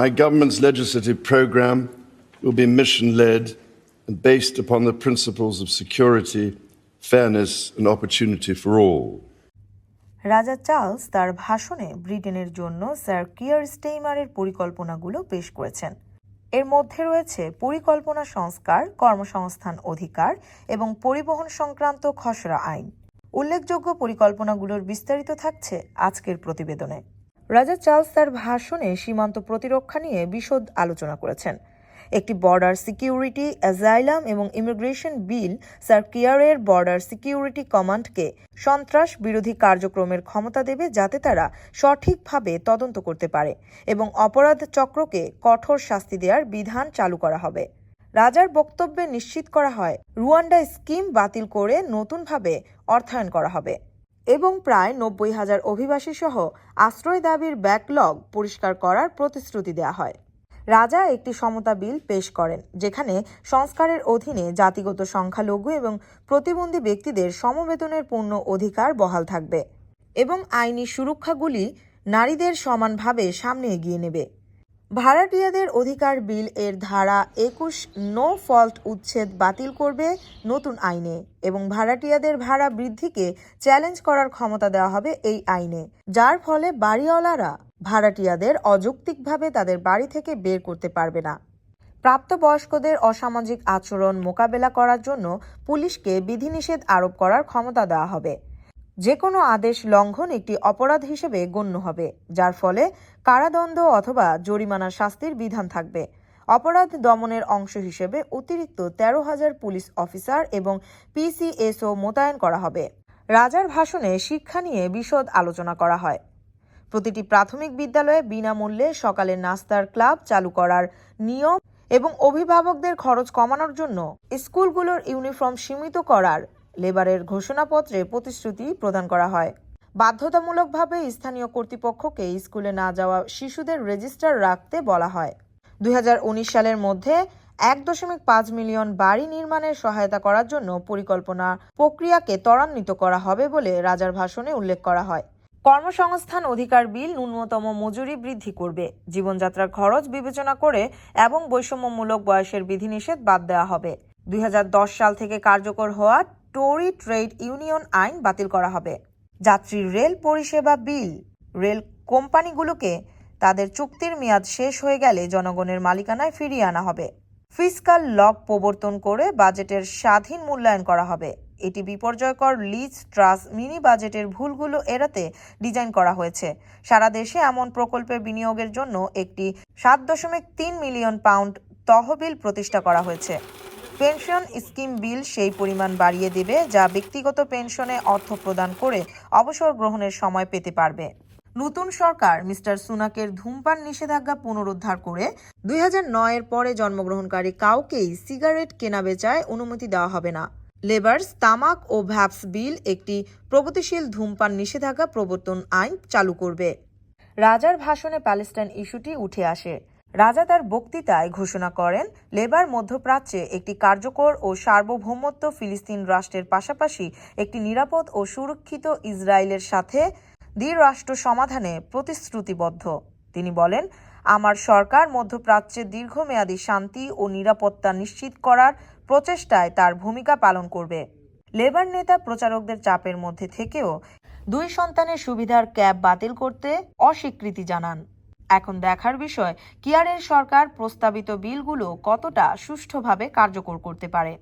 My government's legislative programme will be mission led and based upon the principles of security, fairness, and opportunity for all. রাজা Charles তার ভাষণে ব্রিটেনের জন্য sir কিয়ার স্টেইমারের পরিকল্পনাগুলো পেশ করেছেন। এর মধ্যে রয়েছে পরিকল্পনা সংস্কার কর্মসংস্থান অধিকার এবং পরিবহন সংক্রান্ত খসড়া আইন। উল্লেখযোগ্য পরিকল্পনাগুলোর বিস্তারিত থাকছে আজকের প্রতিবেদনে। রাজা চার্লস তার ভাষণে সীমান্ত প্রতিরক্ষা নিয়ে বিশদ আলোচনা করেছেন। একটি বর্ডার সিকিউরিটি অ্যাজাইলাম এবং ইমিগ্রেশন বিল স্যার কিয়ারের বর্ডার সিকিউরিটি কমান্ডকে সন্ত্রাস বিরোধী কার্যক্রমের ক্ষমতা দেবে যাতে তারা সঠিকভাবে তদন্ত করতে পারে এবং অপরাধ চক্রকে কঠোর শাস্তি দেওয়ার বিধান চালু করা হবে। রাজার বক্তব্যে নিশ্চিত করা হয় রুয়ান্ডা স্কিম বাতিল করে নতুনভাবে অর্থায়ন করা হবে। এবং প্রায় নব্বই হাজার অভিবাসী সহ আশ্রয় দাবির ব্যাকলগ পরিষ্কার করার প্রতিশ্রুতি দেওয়া হয়। রাজা একটি সমতা বিল পেশ করেন, যেখানে সংস্কারের অধীনে জাতিগত সংখ্যালঘু এবং প্রতিবন্ধী ব্যক্তিদের সমবেতনের পূর্ণ অধিকার বহাল থাকবে এবং আইনি সুরক্ষাগুলি নারীদের সমানভাবে সামনে এগিয়ে নেবে। ভাড়াটিয়াদের অধিকার বিল এর ধারা একুশ নো ফল্ট উচ্ছেদ বাতিল করবে নতুন আইনে এবং ভাড়াটিয়াদের ভাড়া বৃদ্ধিকে চ্যালেঞ্জ করার ক্ষমতা দেওয়া হবে এই আইনে, যার ফলে বাড়িওয়ালারা ভাড়াটিয়াদের অযৌক্তিকভাবে তাদের বাড়ি থেকে বের করতে পারবে না। প্রাপ্তবয়স্কদের অসামাজিক আচরণ মোকাবেলা করার জন্য পুলিশকে বিধিনিষেধ আরোপ করার ক্ষমতা দেওয়া হবে। যে কোনো আদেশ লঙ্ঘন একটি অপরাধ হিসেবে গণ্য হবে, যার ফলে কারাদণ্ড অথবা জরিমানার শাস্তির বিধান থাকবে। অপরাধ দমনের অংশ হিসেবে অতিরিক্ত তেরো হাজার পুলিশ অফিসার এবং পিসিএসও মোতায়েন করা হবে। রাজার ভাষণে শিক্ষা নিয়ে বিশদ আলোচনা করা হয়। প্রতিটি প্রাথমিক বিদ্যালয়ে বিনামূল্যে সকালের নাস্তার ক্লাব চালু করার নিয়ম এবং অভিভাবকদের খরচ কমানোর জন্য স্কুলগুলোর ইউনিফর্ম সীমিত করার লেবারের ঘোষণাপত্রে প্রতিশ্রুতি প্রদান করা হয়। বাধ্যতামূলকভাবে স্থানীয় কর্তৃপক্ষকে স্কুলে না যাওয়া শিশুদের রেজিস্টার রাখতে বলা হয়। দুই হাজার উনিশ সালের মধ্যে এক দশমিক পাঁচ মিলিয়ন বাড়ি নির্মাণের সহায়তা করার জন্য পরিকল্পনা প্রক্রিয়াকে ত্বরান্বিত করা হবে বলে রাজার ভাষণে উল্লেখ করা হয়। কর্মসংস্থান অধিকার বিল ন্যূনতম মজুরি বৃদ্ধি করবে। জীবনযাত্রার খরচ বিবেচনা করে এবং বৈষম্যমূলক বয়সের বিধিনিষেধ বাদ দেওয়া হবে। দুই হাজার দশ সাল থেকে কার্যকর হওয়া টোরি ট্রেড ইউনিয়ন আইন বাতিল করা হবে। যাত্রী রেল পরিষেবা বিল। রেল কোম্পানিগুলোকে তাদের চুক্তির মেয়াদ শেষ হয়ে গেলে জনগণের মালিকানায় ফিরিয়ে আনা হবে। ফিসকাল লক প্রবর্তন করে বাজেটের স্বাধীন মূল্যায়ন করা হবে। এটি বিপর্যয়কর লিজ ট্রাস মিনি বাজেটের ভুলগুলো এড়াতে ডিজাইন করা হয়েছে। সারা দেশে এমন প্রকল্পের বিনিয়োগের জন্য একটি সাত দশমিক তিন মিলিয়ন পাউন্ড তহবিল প্রতিষ্ঠা করা হয়েছে। পেনশন স্কিম বিল সেই পরিমাণ বাড়িয়ে দেবে যা ব্যক্তিগত পেনশনে অর্থ প্রদান করে অবসর গ্রহণের সময় পেতে পারবে। নতুন সরকার মিস্টার সুনাকের ধূমপান নিষেধাজ্ঞা পুনরুদ্ধার করে দুই এর পরে জন্মগ্রহণকারী কাউকেই সিগারেট কেনাবেচায় অনুমতি দেওয়া হবে না। লেবার্স তামাক ও ভ্যাপস বিল একটি প্রগতিশীল ধূমপান নিষেধাজ্ঞা প্রবর্তন আইন চালু করবে। রাজার ভাষণে প্যালেস্টাইন ইস্যুটি উঠে আসে। রাজা তার বক্তৃতায় ঘোষণা করেন, লেবার মধ্যপ্রাচ্যে একটি কার্যকর ও সার্বভৌমত্ব ফিলিস্তিন রাষ্ট্রের পাশাপাশি একটি নিরাপদ ও সুরক্ষিত ইসরায়েলের সাথে দ্বিরাষ্ট্র সমাধানে প্রতিশ্রুতিবদ্ধ। তিনি বলেন, আমার সরকার মধ্যপ্রাচ্যে দীর্ঘমেয়াদী শান্তি ও নিরাপত্তা নিশ্চিত করার প্রচেষ্টায় তার ভূমিকা পালন করবে। লেবার নেতা প্রচারকদের চাপের মধ্যে থেকেও দুই সন্তানের সুবিধার ক্যাব বাতিল করতে অস্বীকৃতি জানান। এখন দেখার বিষয় কিয়ারের সরকার প্রস্তাবিত বিলগুলো কতটা সুষ্ঠুভাবে কার্যকর করতে পারে?